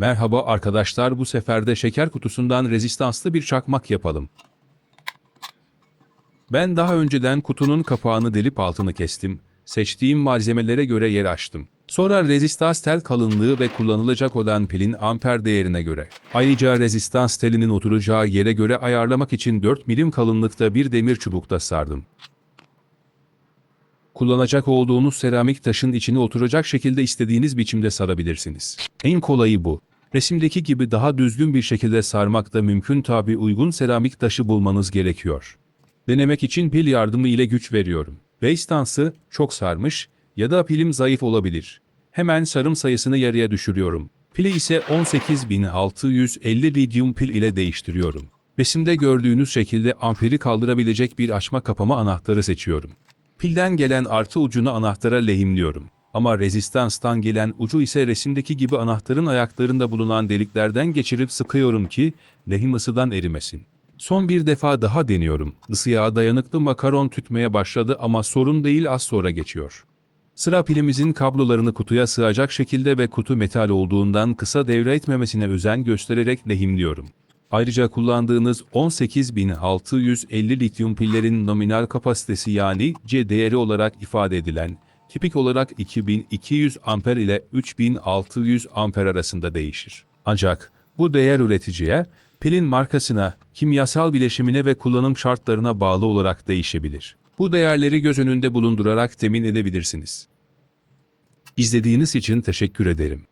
Merhaba arkadaşlar bu sefer de şeker kutusundan rezistanslı bir çakmak yapalım. Ben daha önceden kutunun kapağını delip altını kestim. Seçtiğim malzemelere göre yer açtım. Sonra rezistans tel kalınlığı ve kullanılacak olan pilin amper değerine göre. Ayrıca rezistans telinin oturacağı yere göre ayarlamak için 4 milim kalınlıkta bir demir çubukta sardım. Kullanacak olduğunuz seramik taşın içine oturacak şekilde istediğiniz biçimde sarabilirsiniz. En kolayı bu. Resimdeki gibi daha düzgün bir şekilde sarmak da mümkün tabi uygun seramik taşı bulmanız gerekiyor. Denemek için pil yardımı ile güç veriyorum. Beystansı çok sarmış ya da pilim zayıf olabilir. Hemen sarım sayısını yarıya düşürüyorum. Pili ise 18650 lityum pil ile değiştiriyorum. Resimde gördüğünüz şekilde amperi kaldırabilecek bir açma kapama anahtarı seçiyorum. Pilden gelen artı ucunu anahtara lehimliyorum. Ama rezistanstan gelen ucu ise resimdeki gibi anahtarın ayaklarında bulunan deliklerden geçirip sıkıyorum ki lehim ısıdan erimesin. Son bir defa daha deniyorum. Isıya dayanıklı makaron tütmeye başladı ama sorun değil az sonra geçiyor. Sıra pilimizin kablolarını kutuya sığacak şekilde ve kutu metal olduğundan kısa devre etmemesine özen göstererek lehimliyorum. Ayrıca kullandığınız 18650 lityum pillerin nominal kapasitesi yani C değeri olarak ifade edilen, tipik olarak 2200 amper ile 3600 amper arasında değişir. Ancak bu değer üreticiye, pilin markasına, kimyasal bileşimine ve kullanım şartlarına bağlı olarak değişebilir. Bu değerleri göz önünde bulundurarak temin edebilirsiniz. İzlediğiniz için teşekkür ederim.